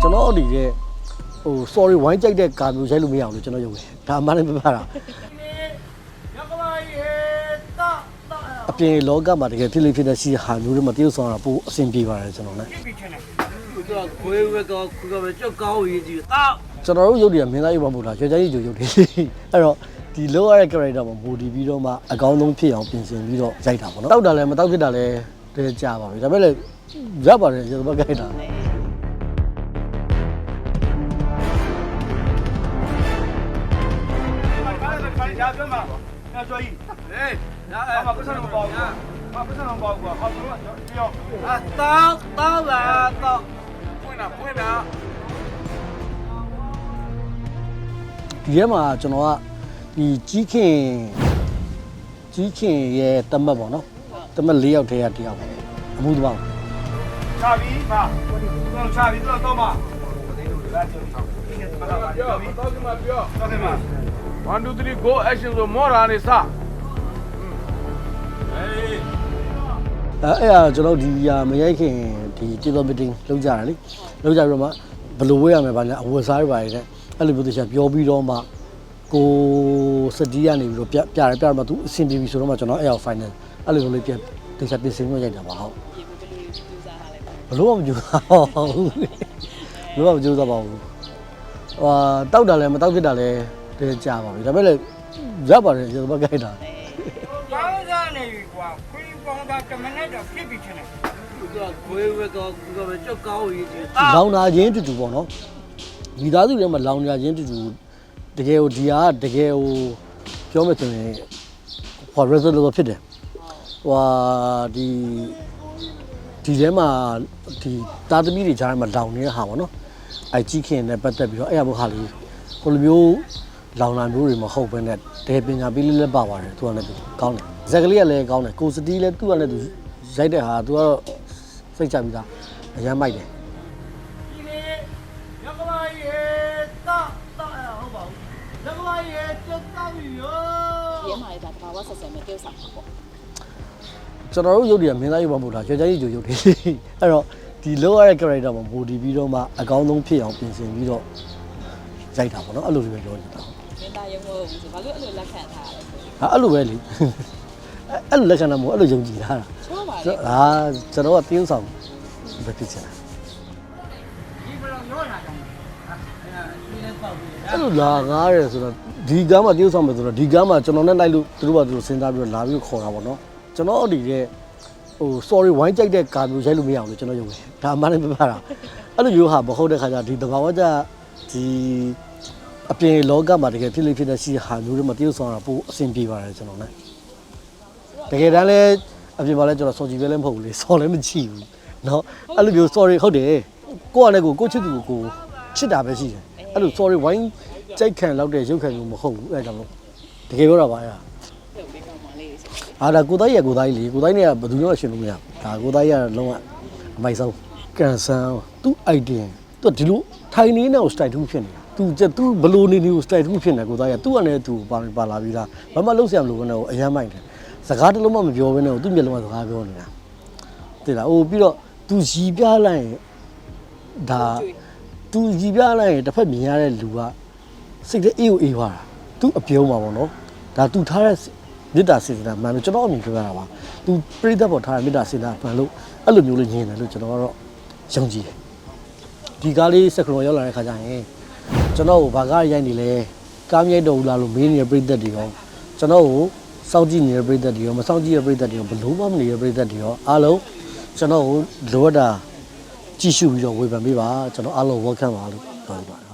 ကျွန်တော်အနေနဲ့ဟို sorry ဝိုင်းကြိုက်တဲ့ကာမျိုးရိုက်လို့မရအောင်လို့ကျွန်တော်ယုံတယ်ဒါအမှန်လည်းမပါတာအပြင်လောကမှာတကယ်ဖြစ်လိဖြစ်တဲ့စီဟာမျိုးတွေမတရုပ်ဆောင်တာပိုအဆင်ပြေပါတယ်ကျွန်တော်လည်းသူကခွေးဝဲကောခွေးကပဲကြောက်ကောင်းရေးကြီးတောက်ကျွန်တော်တို့ရုပ်တွေကမင်းသားရုပ်မဟုတ်လားကျော်ကြားကြီးဂျိုရုပ်တွေအဲ့တော့ဒီလောရတဲ့ character မှာမူတည်ပြီးတော့မှအကောင်းဆုံးဖြစ်အောင်ပြင်ဆင်ပြီးတော့ရိုက်တာပေါ့နော်တောက်တာလည်းမတောက်ဖြစ်တာလည်းတည်းကြာပါပြီဒါပေမဲ့လည်းရပါတယ်ကျွန်တော်ဘက်ခိုက်တာ Ya ပြောမှာ။အဲ့ကျော်ကြီးဟေးဒါ။အမပတ်စံတော့ပေါ့ကွာ။အမပတ်စံတော့ပေါ့ကွာ။ဟောကျွန်တော်ပြောအာတောက်တောက်လာတောက်ဖွင့်တာဖွင့်တာဒီထဲမှာကျွန်တော်ကဒီကြီးခင်ကြီးခင်ရဲ့တမတ်ပေါ့နော်တမတ်၄ယောက်တည်းရတရားပေါ့အမှုသဘော။ချာပြီပါ။ကျွန်တော်ချာပြီတော့တော့ပါ။ဒီလိုလားကျော်ကြီး။ပြောပြောတော့ဒီမှာပြော။တော့ဒီမှာ 1 2 3 go action ဆိုမောတာနေစအဲအဲ့ဒါကျွန်တော်ဒီဟာမရိုက်ခင်ဒီတီတော်မီတင်းလုပ်ကြတာလေလုပ်ကြပြီးတော့မှဘယ်လိုဝေးရမယ်ဗာလဲအဝတ်စားရပါတယ်တဲ့အဲ့လိုမျိုးတခြားပြောပြီးတော့မှကိုစတီးကနေပြီးတော့ပြပြတယ်ပြတော့မှသူအဆင်ပြေပြီဆိုတော့မှကျွန်တော်အဲ့အောင် final အဲ့လိုမျိုးလေးပြတခြားပြင်ဆင်လို့ရိုက်တာပါဟုတ်ဘလို့မှမကြိုးစားပါဘူးဘလို့မှမကြိုးစားပါဘူးဟာတောက်တာလည်းမတောက်ဖြစ်တာလည်း တည်းကြာပါပြီဒါပေမဲ့လည်းရပါတယ်ကျွန်တော်ဘက်ခိုက်တာ။ကောင်းစားနေပြီကွာ။ခွေးပေါင်းတာကမနဲ့တော့ဖြစ်ပြီချင်တယ်သူကခွေးဝဲကောခွေးကပဲကြောက်ကောင်းရေးကြီးလောင်နာချင်းတူတူပေါ့နော်မိသားစုထဲမှာလောင်နာချင်းတူတူတကယ်ကိုဒီဟာကတကယ်ကိုပြောမယ်ဆိုရင်ဟော resolution ဖြစ်တယ်ဟွာဒီဒီထဲမှာဒီတာသမီတွေကြားထဲမှာလောင်နေတဲ့ဟာပေါ့နော်အဲကြီးခင်နဲ့ပတ်သက်ပြီးတော့အဲ့ရဘုဟာလေးဟိုလိုမျိုး လောင်နာမျိုးတွေမဟုတ်ဘဲနဲ့တကယ်ပညာပေးလေးလည်းပါပါတယ်သူကလည်းသူကောင်းတယ်ဇက်ကလေးကလည်းကောင်းတယ်ကိုစတီးလည်းသူကလည်းသူရိုက်တဲ့ဟာသူကတော့စိတ်ချပြီးသားအရမ်းမိုက်တယ်။ဒီနေ့ရကမာကြီးရဲ့တာတာဟုတ်ပါဘူး။ရကမာကြီးရဲ့တက်တောက်ပြီရောရဲမှာလည်းဒါတဘာဝဆက်ဆံမဲ့ tiêu ဆောင်ပါပေါ့ကျွန်တော်တို့ရုပ်တွေကမင်းသားရုပ်မဟုတ်လားကျော်ကြားကြီးဂျိုရုပ်တွေအဲ့တော့ဒီလောရတဲ့ character မှာမူတည်ပြီးတော့မှအကောင်းဆုံးဖြစ်အောင်ပြင်ဆင်ပြီးတော့ရိုက်တာပေါ့နော်အဲ့လိုတွေပဲပြောနေတာ မင်းသားရုံမဟုတ်ဘူးဆိုဘာလို့အဲ့လိုလက်ခံထားရလဲဟာအဲ့လိုပဲလေအဲ့လိုလက်ခံတာမဟုတ်အဲ့လိုယုံကြည်ထားတာချောပါလေဟာကျွန်တော်ကတင်းဆောင်ပဲဖြစ်ချင်တာ။ဒီဘယ်လိုရောလာကြလဲ။အဲ့ဒါဒီလည်းပေါက်ပြီ။အဲ့လိုလာငားရဲဆိုတော့ဒီကားမှာတင်းဆောင်မယ်ဆိုတော့ဒီကားမှာကျွန်တော်နဲ့လိုက်လို့သူတို့ကသူတို့စဉ်းစားပြီးတော့လာပြီးခေါ်တာပေါ့နော်ကျွန်တော်အဒီတဲ့ဟို sorry ဝိုင်းကြိုက်တဲ့ကာမျိုးရိုက်လို့မရအောင်လို့ကျွန်တော်ယုံတယ်ဒါအမှန်လည်းမပါတာအဲ့လိုမျိုးဟာမဟုတ်တဲ့ခါကျဒီတဘာဝကြဒီ အပြင်လောကမှာတကယ်ဖြစ်လိဖြစ်တဲ့စီဟာမျိုးတွေမတရုပ်ဆောင်တာပိုအဆင်ပြေပါတယ်ကျွန်တော်နဲ့တကယ်တမ်းလဲအပြင်မှာလဲကျွန်တော်စော်ကြည့်ပဲလည်းမဟုတ်ဘူးလေစော်လည်းမကြည့်ဘူးเนาะအဲ့လိုမျိုး sorry ဟုတ်တယ်ကိုကလည်းကိုကိုချစ်သူကိုကိုချစ်တာပဲရှိတယ်အဲ့လို sorry ဝိုင်းကြိုက်ခံလောက်တဲ့ရုပ်ခံမျိုးမဟုတ်ဘူးအဲ့ဒါကြောင့်လို့တကယ်ပြောတာပါအဲ့ဒါ ပြုတ်လေးကောင်းပါလေဆို အာဒါကိုသားကြီးကကိုသားကြီးလေကိုသားကြီးနဲ့ကဘယ်သူမှရှင်လို့မရဘူးဒါကိုသားကြီးကလုံးဝအမိုက်ဆုံးကန်ဆန်သူ့ idea သူဒီလိုထိုင်နေနေကို style 2ဖြစ်နေတာ သူကျသူဘလို့နေနေကို style 2ဖြစ်နေကိုသားကြီးကသူ့အနေနဲ့သူပါပါလာပြီးသားဘာမှလုပ်ဆရာမလိုဘဲနဲ့ကိုအယမ်းမိုက်တယ်စကားတစ်လုံးမှမပြောဘဲနဲ့ကိုသူ့မျက်လုံးကစကားပြောနေတာသိလားအိုးပြီးတော့သူရီပြလိုက်ရင်ဒါသူရီပြလိုက်ရင်တစ်ဖက်မြင်ရတဲ့လူကစိတ်ထဲအေးကိုအေးသွားတာသူအပြုံးပါပေါ့နော်ဒါသူထားတဲ့မေတ္တာစေတနာမှန်လို့ကျွန်တော်အမြင်ပြောရတာပါသူပြိဿပေါ်ထားတဲ့မေတ္တာစေတနာမှန်လို့အဲ့လိုမျိုးလေးညင်တယ်လို့ကျွန်တော်ကတော့ယုံကြည်တယ်ဒီကားလေးစက်ကလုံးရောက်လာတဲ့ခါကျရင် ကျွန်တော်ကိုဘာကားရိုက်နေလဲကားမြိုက်တော်ဘူးလားလို့မေးနေတဲ့ပြိဿတွေရောကျွန်တော်ကိုစောင့်ကြည့်နေတဲ့ပြိဿတွေရောမစောင့်ကြည့်တဲ့ပြိဿတွေရောဘလို့မှမနေတဲ့ပြိဿတွေရောအားလုံးကျွန်တော်ကိုလိုအပ်တာကြည့်ရှုပြီးတော့ဝေဖန်ပေးပါကျွန်တော်အားလုံး welcome ပါလို့ပြောပါတယ်ဟုတ်